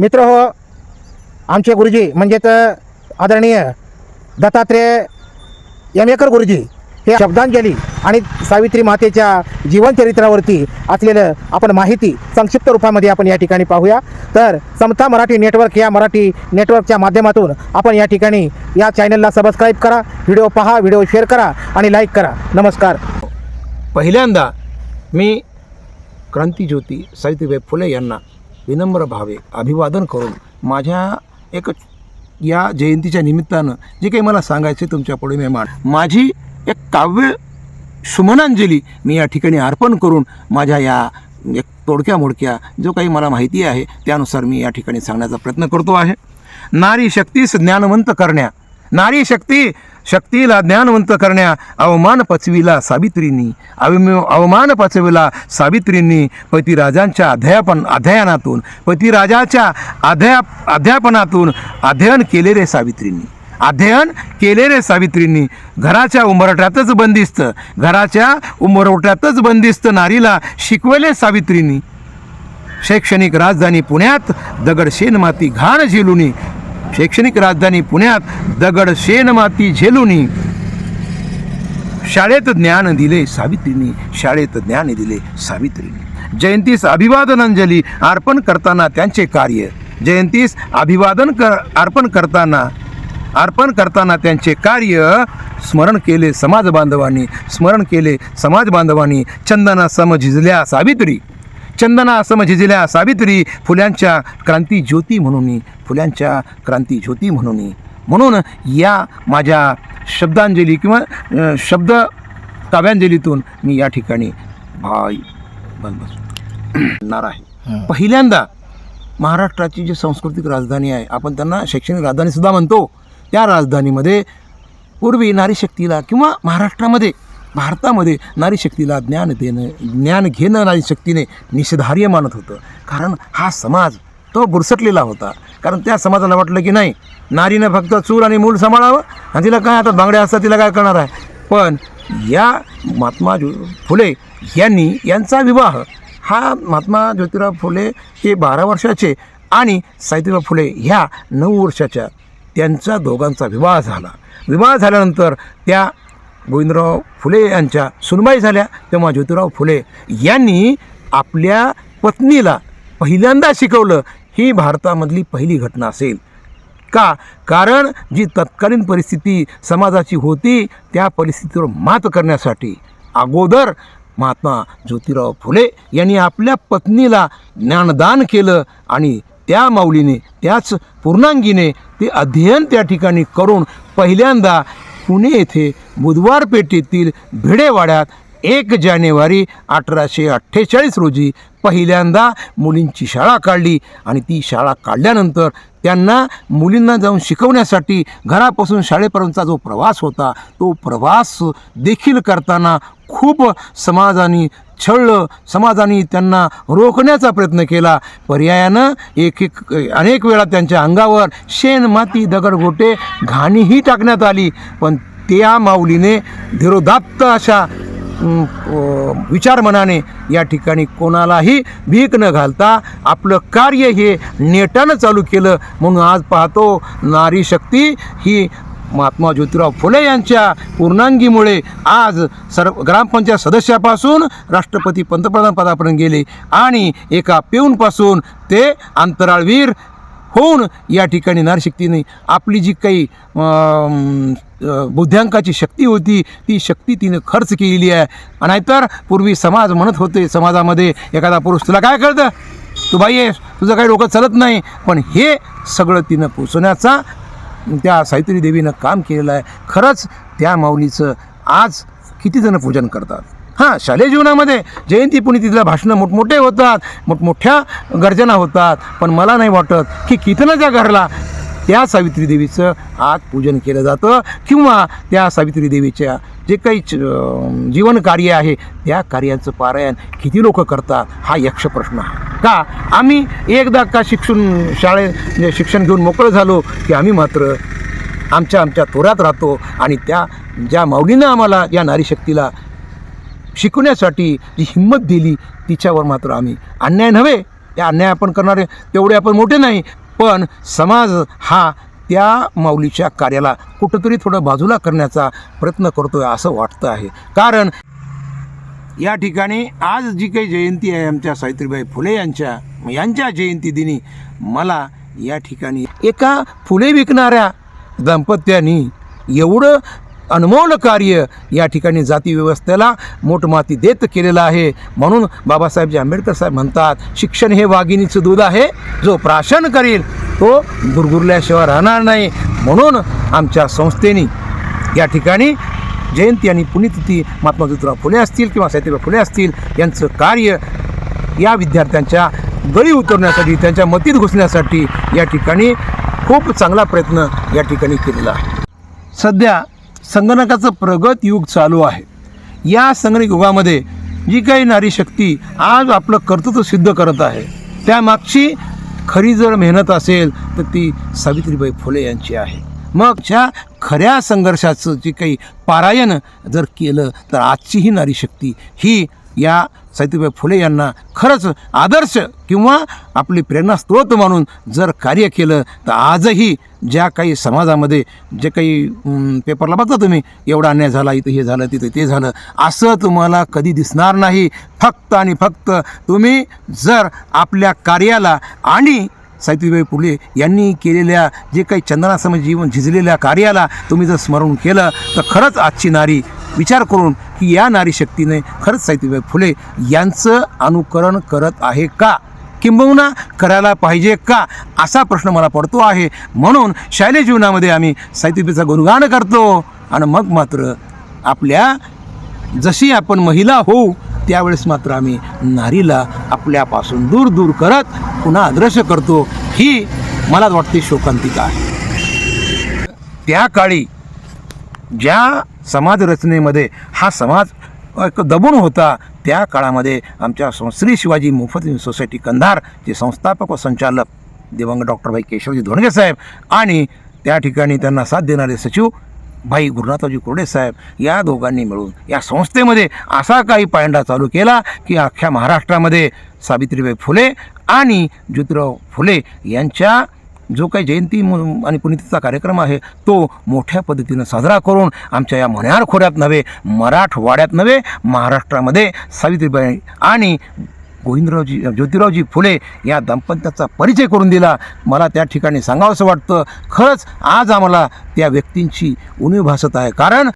मित्र हो आमचे गुरुजी म्हणजेच आदरणीय दत्तात्रेय यमेकर गुरुजी हे शब्दांजली आणि सावित्री मातेच्या जीवनचरित्रावरती असलेलं आपण माहिती संक्षिप्त रूपामध्ये आपण या ठिकाणी पाहूया. तर समता मराठी नेटवर्क या मराठी नेटवर्कच्या माध्यमातून आपण या ठिकाणी या चॅनलला सबस्क्राईब करा व्हिडिओ पहा व्हिडिओ शेअर करा आणि लाईक करा. नमस्कार. पहिल्यांदा मी क्रांतीज्योती सावित्रीबाई फुले यांना विनम्र भावे अभिवादन करून माझ्या एक या जयंतीच्या निमित्तानं जे काही मला सांगायचे तुमच्यापुढे मी मांड माझी एक काव्य सुमनांजली मी या ठिकाणी अर्पण करून माझ्या या एक तोडक्या मोडक्या जो काही मला माहिती आहे त्यानुसार मी या ठिकाणी सांगण्याचा प्रयत्न करतो आहे. नारी शक्तीस ज्ञानवंत करण्या नारी शक्ती शक्तीला ज्ञानवंत करण्या अवमान पचविला सावित्रींनी. अवम अवमान पचविला सावित्रींनी पतिराजांच्या अध्यापन अध्ययनातून पतिराजाच्या अध्या अध्यापनातून अध्ययन केले रे सावित्रींनी. अध्ययन केले रे सावित्रींनी. घराच्या उंबरट्यातच बंदिस्त घराच्या उंबरवट्यातच बंदिस्त नारीला शिकवले सावित्रींनी. शैक्षणिक राजधानी पुण्यात दगड शेनमाती घाण झेलुनी शैक्षणिक राजधानी पुण्यात दगड शेनमाती झेलुनी शाळेत ज्ञान दिले सावित्रीनी शाळेत ज्ञान दिले सावित्रीनी. जयंतीस अभिवादनांजली अर्पण करताना त्यांचे कार्य. जयंतीस अभिवादन कर अर्पण करताना अर्पण करताना त्यांचे कार्य स्मरण केले समाज बांधवांनी स्मरण केले समाज बांधवांनी. चंदना सम झिजल्या सावित्री. चंदना सम झिजल्या सावित्री फुल्यांच्या क्रांती ज्योती म्हणून फुल्यांच्या क्रांती ज्योती म्हणून. म्हणून या माझ्या शब्दांजली किंवा शब्द काव्यांजलीतून मी या ठिकाणी भाई बस बस णार आहे. पहिल्यांदा महाराष्ट्राची जी सांस्कृतिक राजधानी आहे आपण त्यांना शैक्षणिक राजधानीसुद्धा म्हणतो. त्या राजधानीमध्ये पूर्वी नारी शक्तीला किंवा महाराष्ट्रामध्ये भारतामध्ये नारी शक्तीला ज्ञान देणं ज्ञान घेणं नारी शक्तीने निषेधार्य मानत होतं. कारण हा समाज तो बुरसटलेला होता. कारण त्या समाजाला वाटलं की नाही नारीनं फक्त चूल आणि मूल सांभाळावं आणि तिला काय आता बांगड्या असतात तिला काय करणार आहे? पण या महात्मा ज्यो फुले यांनी यांचा विवाह हा महात्मा ज्योतिराव फुले हे बारा वर्षाचे आणि सावित्रीबा फुले ह्या नऊ वर्षाच्या त्यांचा दोघांचा विवाह झाला. विवाह झाल्यानंतर त्या गोविंदराव फुले यांच्या सुनबाई झाल्या. तेव्हा ज्योतिराव फुले यांनी आपल्या पत्नीला पहिल्यांदा शिकवलं ही भारतामधली पहिली घटना असेल. का? कारण जी तत्कालीन परिस्थिती समाजाची होती त्या परिस्थितीवर मात करण्यासाठी अगोदर महात्मा ज्योतिराव फुले यांनी आपल्या पत्नीला ज्ञानदान केलं आणि त्या माऊलीने त्याच पूर्णांगीने ते अध्ययन त्या ठिकाणी करून पहिल्यांदा पुणे येथे बुधवार पेठेतील भिडेवाड्यात एक जानेवारी अठराशे अठ्ठेचाळीस रोजी पहिल्यांदा मुलींची शाळा काढली आणि ती शाळा काढल्यानंतर त्यांना मुलींना जाऊन शिकवण्यासाठी घरापासून शाळेपर्यंतचा जो प्रवास होता तो प्रवास देखील करताना खूप समाजाने छळलं समाजाने त्यांना रोखण्याचा प्रयत्न केला. पर्यायानं एक एक अनेक वेळा त्यांच्या अंगावर शेण माती दगडगोटे घाणीही टाकण्यात आली. पण त्या माऊलीने धीरोदात्त अशा विचार मनाने विचारमनाने या ठिकाणी कोणालाही भीक न घालता आपलं कार्य हे नेटानं चालू केलं. म्हणून आज पाहतो नारी शक्ती ही महात्मा ज्योतिराव फुले यांच्या पूर्णांगीमुळे आज सर्व ग्रामपंचायत सदस्यापासून राष्ट्रपती पंतप्रधान पदापर्यंत गेले आणि एका पिऊनपासून ते अंतराळवीर होऊन या ठिकाणी नारशक्तीने आपली जी काही बुद्ध्यांकाची शक्ती होती ती शक्ती तिने खर्च केलेली आहे. नाहीतर पूर्वी समाज म्हणत होते समाजामध्ये एखादा पुरुष तुला काय कळतं? तू बाई आहेस तुझं काही डोकं चालत नाही. पण हे सगळं तिनं पोचवण्याचा त्या सावित्री देवीनं काम केलेलं आहे. खरंच त्या माऊलीचं आज कितीजणं पूजन करतात. हां शालेय जीवनामध्ये जयंती पुण्यतिथीला भाषणं मोठमोठे होतात मोठमोठ्या गर्जना होतात. पण मला नाही वाटत की कितनाच्या घरला त्या सावित्री देवीचं आज पूजन केलं जातं किंवा त्या सावित्री देवीच्या जे काही च- जीवन कार्य आहे त्या कार्याचं पारायण किती लोक करतात हा यक्ष प्रश्न आहे. का? आम्ही एकदा का शिक्षण शाळे म्हणजे शिक्षण घेऊन मोकळं झालो की आम्ही मात्र आमच्या आमच्या थोरात राहतो आणि त्या ज्या माऊलीनं आम्हाला या नारीशक्तीला शिकवण्यासाठी जी हिंमत दिली तिच्यावर मात्र आम्ही अन्याय नव्हे. त्या अन्याय आपण करणारे तेवढे आपण मोठे नाही पण समाज हा त्या माऊलीच्या कार्याला कुठंतरी थोडं बाजूला करण्याचा प्रयत्न करतोय असं वाटतं आहे. कारण या ठिकाणी आज जी काही जयंती आहे आमच्या सावित्रीबाई फुले यांच्या यांच्या जयंती दिनी मला या ठिकाणी एका फुले विकणाऱ्या दाम्पत्यानी एवढं अनमोल कार्य या ठिकाणी जाती व्यवस्थेला मोठमाती देत केलेलं आहे. म्हणून बाबासाहेबजी आंबेडकर साहेब म्हणतात शिक्षण हे वाघिणीचं दूध आहे. जो प्राशन करील तो गुरगुरल्याशिवाय राहणार नाही. म्हणून आमच्या संस्थेने या ठिकाणी जयंती आणि पुण्यतिथी महात्मा ज्योतिराव फुले असतील किंवा सावित्रीबाई फुले असतील यांचं कार्य या विद्यार्थ्यांच्या गळी उतरण्यासाठी त्यांच्या मतीत घुसण्यासाठी या ठिकाणी खूप चांगला प्रयत्न या ठिकाणी केलेला आहे. सध्या संगणकाचं प्रगत युग चालू आहे. या संगणक युगामध्ये जी काही नारी शक्ती आज आपलं कर्तृत्व सिद्ध करत आहे त्यामागची खरी जर मेहनत असेल तर ती सावित्रीबाई फुले यांची आहे. मग ज्या खऱ्या संघर्षाचं जे काही पारायण जर केलं तर आजची ही नारी शक्ती ही या सावित्रीबाई फुले यांना खरंच आदर्श किंवा आपली प्रेरणास्त्रोत मानून जर कार्य केलं तर आजही ज्या काही समाजामध्ये जे काही पेपरला बघता तुम्ही एवढा अन्याय झाला इथं हे झालं तिथं ते झालं असं तुम्हाला कधी दिसणार नाही. फक्त आणि फक्त तुम्ही जर आपल्या कार्याला आणि सावित्रीबाई फुले यांनी केलेल्या जे काही चंदनासम जीवन झिजलेल्या कार्याला तुम्ही जर स्मरण केलं तर खरंच आजची नारी विचार करून की या नारी शक्तीने खरंच सावित्रीबाई फुले यांचं अनुकरण करत आहे का? किंबहुना करायला पाहिजे का? असा प्रश्न मला पडतो आहे. म्हणून शालेय जीवनामध्ये आम्ही साहित्यपेचा गुणगान करतो आणि मग मात्र आपल्या जशी आपण महिला होऊ त्यावेळेस मात्र आम्ही नारीला आपल्यापासून दूर दूर करत पुन्हा अदृश्य करतो ही मला वाटते शोकांतिका. आहे त्या काळी ज्या समाज रचनेमध्ये हा समाज एक दबून होता त्या काळामध्ये आमच्या श्री शिवाजी मोफत सोसायटी कंधारचे संस्थापक व संचालक दिवंगत डॉक्टर भाई केशवजी धोंडगे साहेब आणि त्या ठिकाणी त्यांना साथ देणारे सचिव भाई गुरुनाथाजी कोरडे साहेब या दोघांनी मिळून या संस्थेमध्ये असा काही पायंडा चालू केला की अख्ख्या महाराष्ट्रामध्ये सावित्रीबाई फुले आणि ज्योतिराव फुले यांच्या जो काही जयंती म- आणि पुण्यतिथीचा कार्यक्रम आहे तो मोठ्या पद्धतीनं साजरा करून आमच्या या मन्यार खोऱ्यात नव्हे मराठवाड्यात नव्हे महाराष्ट्रामध्ये सावित्रीबाई आणि गोविंदरावजी ज्योतिरावजी फुले या दाम्पत्याचा परिचय करून दिला. मला त्या ठिकाणी सांगावंसं वाटतं खरंच आज आम्हाला त्या व्यक्तींची उणीव भासत आहे. कारण